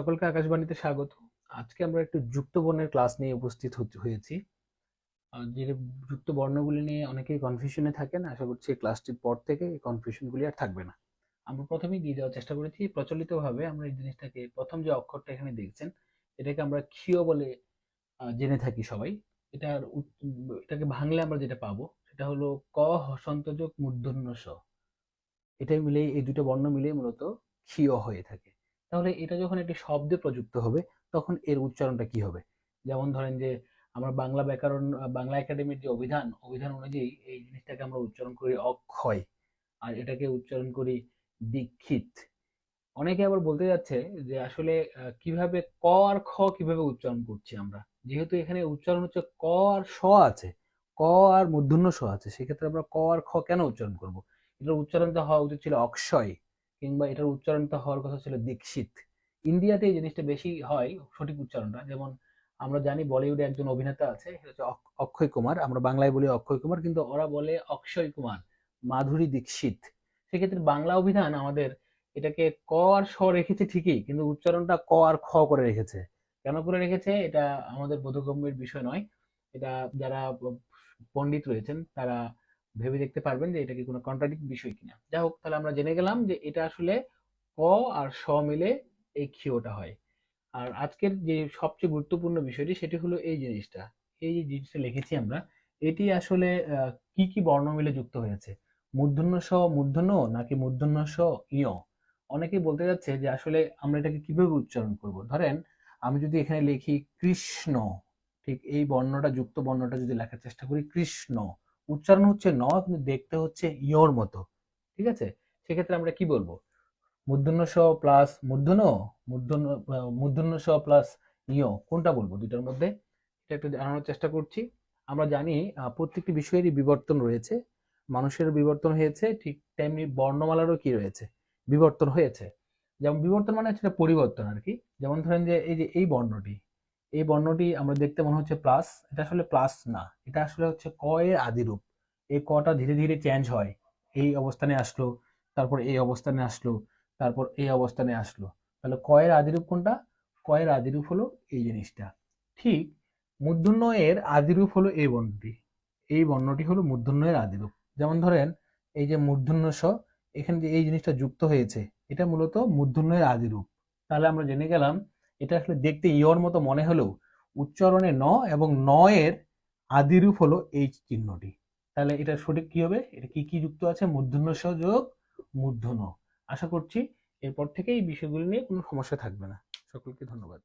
সকলকে আকাশবাণীতে স্বাগত। আজকে আমরা একটু যুক্ত বর্ণের ক্লাস নিয়ে উপস্থিত হয়েছি। যে যুক্ত বর্ণগুলি নিয়ে অনেকেই কনফিউশনে থাকেন, আশা করছি ক্লাসটির পর থেকে এই কনফিউশনগুলি আর থাকবে না। আমরা প্রথমেই দিয়ে দেওয়ার চেষ্টা করেছি, প্রচলিতভাবে আমরা এই জিনিসটাকে প্রথম যে অক্ষরটা এখানে দেখছেন, এটাকে আমরা ক্ষীয় বলে জেনে থাকি সবাই। এটার এটাকে ভাঙলে আমরা যেটা পাবো, সেটা হলো ক হসন্তযোগ মূর্ধন্য স। এটাই মিলেই, এই দুটো বর্ণ মিলেই মূলত ক্ষীয় হয়ে থাকে। তাহলে এটা যখন একটি শব্দে প্রযুক্ত হবে, তখন এর উচ্চারণটা কি হবে? যেমন ধরেন যে, আমরা বাংলা ব্যাকরণ বাংলা একাডেমির যে অভিধান অভিধান অনুযায়ী এই জিনিসটাকে আমরা উচ্চারণ করি অক্ষয়। আর এটাকে উচ্চারণ করি দীক্ষিত। অনেকে আবার বলতে যাচ্ছে যে, আসলে কীভাবে ক আর খ কীভাবে উচ্চারণ করছি আমরা? যেহেতু এখানে উচ্চারণ হচ্ছে ক আর স আছে, ক আর মূর্ধন্য স আছে, সেক্ষেত্রে আমরা ক আর খ কেন উচ্চারণ করব? এটার উচ্চারণটা হওয়া উচিত ছিল অক্ষয়। কিংবা এটার উচ্চারণটা হওয়ার কথা ছিল দীক্ষিত। ইন্ডিয়াতে এই জিনিসটা বেশি হয় সঠিক উচ্চারণটা। যেমন আমরা জানি বলিউডে একজন অভিনেতা আছে, সেটা হচ্ছে অক্ষয় কুমার। আমরা বাংলায় বলি অক্ষয় কুমার, কিন্তু ওরা বলে অক্ষয় কুমার, মাধুরী দীক্ষিত। সেক্ষেত্রে বাংলা অভিধান আমাদের এটাকে ক আর স রেখেছে ঠিকই, কিন্তু উচ্চারণটা ক আর খ করে রেখেছে। কেন করে রেখেছে? এটা আমাদের বোধগম্যের বিষয় নয়। এটা যারা পণ্ডিত রয়েছেন, তারা ভেবে দেখতে পারবেন যে এটা কি কোনো কন্ট্রাডিক্ট বিষয় কিনা। যাই হোক, তাহলে আমরা জেনে গেলাম যে এটা আসলে ক আর স মিলে এই ক্ষীয়টা হয়। আর আজকের যে সবচেয়ে গুরুত্বপূর্ণ বিষয়টি সেটি হলো এই জিনিসটা। এই যে জিনিসটা লিখেছি আমরা, এটি আসলে কি কি বর্ণ মিলে যুক্ত হয়েছে? মূর্ধন্য স, মূর্ধন্য নাকি মূর্ধন্য স ইয় অনেকেই বলতে যাচ্ছে যে আসলে আমরা এটাকে কীভাবে উচ্চারণ করব? ধরেন, আমি যদি এখানে লিখি কৃষ্ণ, ঠিক এই বর্ণটা, যুক্ত বর্ণটা যদি লেখার চেষ্টা করি কৃষ্ণ উচ্চারণ হচ্ছে ন, কিন্তু দেখতে হচ্ছে ইয়র মতো। ঠিক আছে? সেক্ষেত্রে আমরা কি বলব? মূর্ধন্য স প্লাস মূর্ধন্য মূর্ধন্য মূর্ধন্য স প্লাস ইয়, কোনটা বলব দুইটার মধ্যে? এটা একটু জানানোর চেষ্টা করছি। আমরা জানি প্রত্যেকটি বিষয়েরই বিবর্তন রয়েছে। মানুষের বিবর্তন হয়েছে, ঠিক তেমনি বর্ণমালারও কি রয়েছে? বিবর্তন হয়েছে। যেমন বিবর্তন মানে হচ্ছে পরিবর্তন আর কি। যেমন ধরেন যে, এই যে, এই বর্ণটি এই বর্ণটি আমরা দেখতে মনে হচ্ছে প্লাস এটা আসলে প্লাস না। এটা আসলে হচ্ছে ক এর আদিরূপ এই কটা ধীরে ধীরে চেঞ্জ হয়। এই অবস্থানে আসলো, তারপর এই অবস্থানে আসলো, তারপর এই অবস্থানে আসলো। তাহলে কয়ের আদিরূপ কোনটা? কয়ের আদিরূপ হলো এই জিনিসটা। ঠিক মূর্ধন্য এর আদিরূপ হলো এই বর্ণটি। এই বর্ণটি হলো মূর্ধন্য এর আদিরূপ যেমন ধরেন, এই যে মূর্ধন্য স এখানে যে এই জিনিসটা যুক্ত হয়েছে, এটা মূলত মূর্ধন্য এর আদিরূপ তাহলে আমরা জেনে গেলাম এটা আসলে দেখতে ইয়র মতো মনে হলেও উচ্চারণে ন এবং ন এর আদিরূপ হলো এই চিহ্নটি। তাহলে এটা সঠিক কি হবে? এটা কি কি যুক্ত আছে? মূর্ধন্য যোগ মূর্ধন্য। আশা করছি এরপর থেকে এই বিষয়গুলি নিয়ে কোনো সমস্যা থাকবে না। সকলকে ধন্যবাদ।